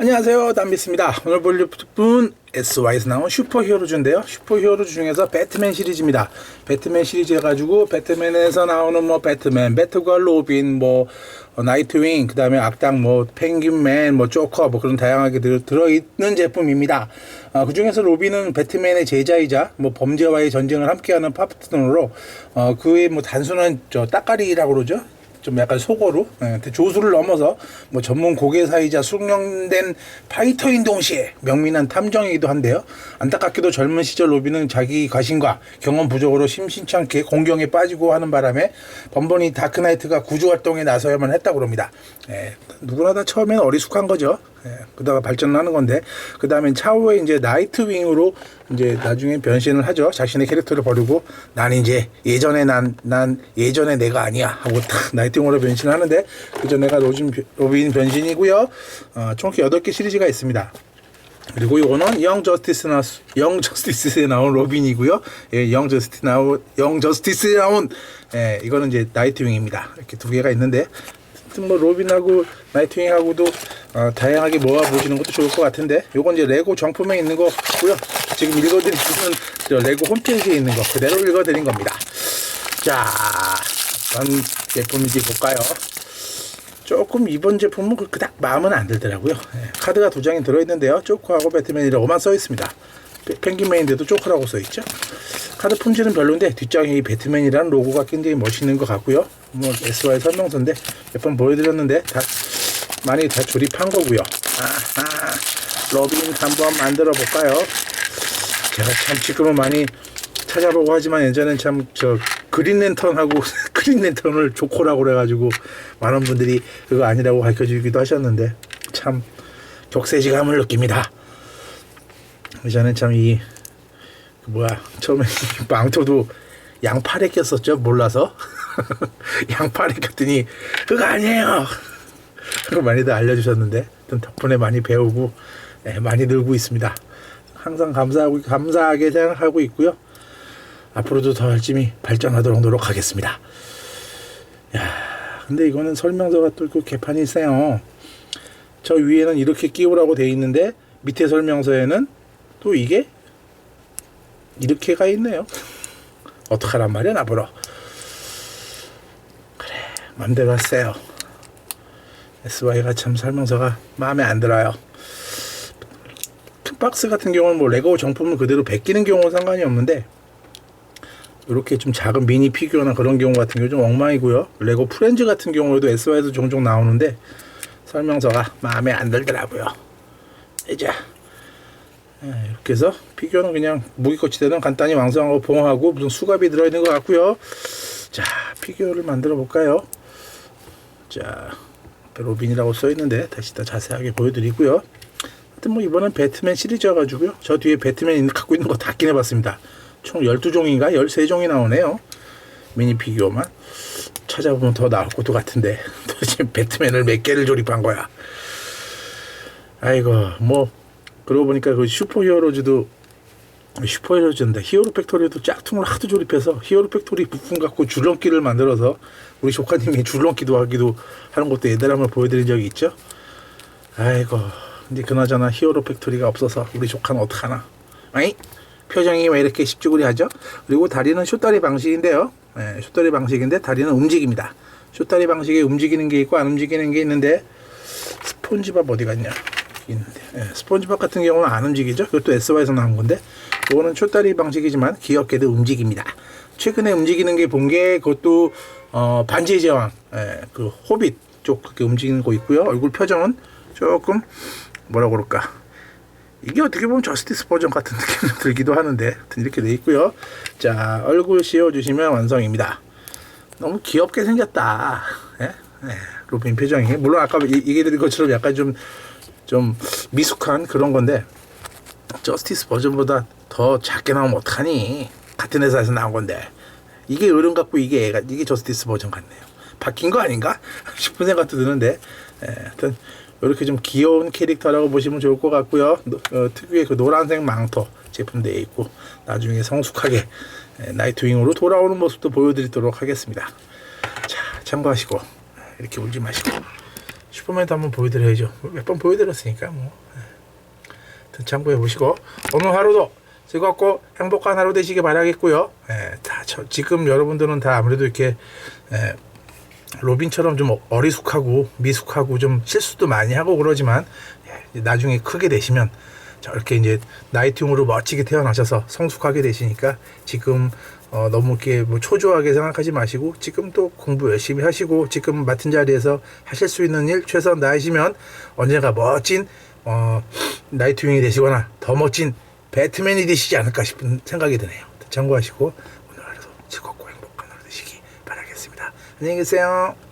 안녕하세요. 담비스입니다. 오늘 볼분 SY에서 나온 슈퍼 히어로즈인데요. 슈퍼 히어로즈 중에서 배트맨 시리즈입니다. 배트맨 시리즈 해가지고 배트맨에서 나오는 뭐 배트맨 배트걸 로빈 뭐 어, 나이트윙 그 다음에 악당 뭐 펭귄맨 뭐 조커 뭐 그런 다양하게 들, 들어있는 제품입니다. 어, 그 중에서 로빈은 배트맨의 제자이자 뭐 범죄와의 전쟁을 함께하는 파트너로 어, 그의 뭐 단순한 저 따까리라고 그러죠 좀 약간 속어로 예, 조수를 넘어서 뭐 전문 고개사이자 숙련된 파이터인 동시에 명민한 탐정이기도 한데요. 안타깝게도 젊은 시절 로비는 자기 과신과 경험 부족으로 심심치 않게 공경에 빠지고 하는 바람에 번번이 다크나이트가 구조 활동에 나서야만 했다고 합니다. 예, 누구나 다 처음에는 어리숙한 거죠. 예, 그러다가 발전하는 건데 그 다음에 차후에 이제 나이트윙으로 이제 나중에 변신을 하죠. 자신의 캐릭터를 버리고 난 이제 예전에 난, 난 예전에 내가 아니야 하고 딱 나이트윙으로 변신을 하는데 그저 내가 로진, 로빈 변신이고요. 어, 총 8개 시리즈가 있습니다. 그리고 이거는 영 저스티스 나, 영 저스티스에 나온 로빈이고요. 예, 영 저스티스 나온, 영 저스티스에 나온, 예, 이거는 이제 나이트윙입니다. 이렇게 두 개가 있는데, 뭐 로빈하고 나이트윙하고도 어, 다양하게 모아 보시는 것도 좋을 것 같은데, 요건 이제 레고 정품에 있는 거고요. 지금 읽어드리는 저 레고 홈페이지에 있는 거 그대로 읽어드린 겁니다. 자, 어떤 제품인지 볼까요? 조금 이번 제품은 그- 그닥 마음은 안 들더라고요. 예, 카드가 두 장이 들어있는데요. 조커하고 배트맨이라고만 써있습니다. 페- 펭귄맨인데도 조커라고 써있죠. 카드 품질은 별론데 뒷장에 이 배트맨이라는 로고가 굉장히 멋있는 것 같고요. 뭐 SY 설명서인데 몇 번 보여드렸는데 다 많이 다 조립한 거고요. 아하, 로빈 한번 만들어 볼까요? 제가 참 지금은 많이 찾아보고 하지만 예전엔 참 저 그린 랜턴하고 그린 랜턴을 조커라고 그래가지고 많은 분들이 그거 아니라고 가르쳐 주기도 하셨는데 참 격세지감을 느낍니다. 예전엔 참이 그 뭐야 처음에 이 망토도 양팔에 꼈었죠 몰라서 양팔에 꼈더니 그거 아니에요. 그거 많이들 알려주셨는데 좀 덕분에 많이 배우고 예, 많이 늘고 있습니다. 항상 감사하고 감사하게 생각하고 있고요. 앞으로도 더 열심히 발전하도록 노력하겠습니다. 야, 근데 이거는 설명서가 또 있고 개판이 세요. 저 위에는 이렇게 끼우라고 돼 있는데 밑에 설명서에는 또 이게 이렇게 가 있네요. 어떡하란 말이야 나보러. 그래, 맘대로 하세요. SY가 참 설명서가 마음에 안 들어요. 큰 박스 같은 경우는 뭐 레고 정품을 그대로 베끼는 경우는 상관이 없는데 이렇게 좀 작은 미니 피규어나 그런 경우 같은 경우 좀 엉망이고요. 레고 프렌즈 같은 경우에도 SY에도 종종 나오는데 설명서가 마음에 안 들더라고요. 이제 예, 이렇게 해서 피규어는 그냥 무기거치대는 간단히 완성하고 봉하고 무슨 수갑이 들어있는 것 같고요. 자 피규어를 만들어 볼까요? 자 로빈이라고 써 있는데 다시 더 자세하게 보여드리고요. 하여튼 뭐 이번엔 배트맨 시리즈여가지고요. 저 뒤에 배트맨 갖고 있는 거 다 끼내봤습니다. 총 12종인가 13종이 나오네요. 미니 피규어만. 찾아보면 더 나올 것도 같은데 도대체 배트맨을 몇 개를 조립한 거야. 아이고 뭐 그러고 보니까 그 슈퍼히어로즈도 슈퍼히어로즈인데 히어로 팩토리도 짝퉁을 하도 조립해서 히어로 팩토리 부품 갖고 줄넘기를 만들어서 우리 조카님이 줄넘기도 하기도 하는 것도 예전에 한번 보여드린 적이 있죠. 아이고 근데 그나저나 히어로 팩토리가 없어서 우리 조카는 어떡하나? 아이 표정이 왜 이렇게 십주구리 하죠? 그리고 다리는 쇼다리 방식인데요. 예, 쇼다리 방식인데 다리는 움직입니다. 쇼다리 방식에 움직이는 게 있고 안 움직이는 게 있는데 스폰지밥 어디 갔냐? 있는데. 예, 스폰지밥 같은 경우는 안 움직이죠? 그것도 SY에서 나온 건데 이거는 쇼다리 방식이지만 귀엽게도 움직입니다. 최근에 움직이는 게 본게 그것도 어, 반지의 제왕 예, 그 호빗 쪽 그렇게 움직이는 거 있고요. 얼굴 표정은 조금 뭐라 그럴까. 이게 어떻게 보면 저스티스 버전 같은 느낌이 들기도 하는데 이렇게 돼 있고요. 자 얼굴 씌워주시면 완성입니다. 너무 귀엽게 생겼다. 예? 예, 로빈 표정이. 물론 아까 이- 얘기 드린 것처럼 약간 좀좀 미숙한 그런 건데 저스티스 버전보다 더 작게 나오면 어떡하니? 같은 회사에서 나온 건데. 이게 어른 같고 이게 애가 이게 저스티스 버전 같네요. 바뀐 거 아닌가? 싶은 생각도 드는데. 예, 하여튼 이렇게 좀 귀여운 캐릭터라고 보시면 좋을 것 같고요. 노- 어, 특유의 그 노란색 망토 제품되어 있고 나중에 성숙하게 예, 나이트윙으로 돌아오는 모습도 보여드리도록 하겠습니다. 자 참고하시고 이렇게 울지 마시고. 슈퍼맨도 한번 보여드려야죠. 몇 번 보여드렸으니까 뭐. 참고해 보시고 오늘 하루도 즐겁고 행복한 하루 되시길 바라겠고요. 예, 다 저, 지금 여러분들은 다 아무래도 이렇게 예, 로빈처럼 좀 어리숙하고 미숙하고 좀 실수도 많이 하고 그러지만 예, 나중에 크게 되시면 저렇게 이제 나이팅으로 멋지게 태어나셔서 성숙하게 되시니까 지금 어, 너무 이렇게 뭐 초조하게 생각하지 마시고 지금 또 공부 열심히 하시고 지금 맡은 자리에서 하실 수 있는 일 최선 다하시면 언젠가 멋진 어, 나이트윙이 되시거나 더 멋진 배트맨이 되시지 않을까 싶은 생각이 드네요. 참고하시고 오늘 하루도 즐겁고 행복한 하루 되시기 바라겠습니다. 안녕히 계세요.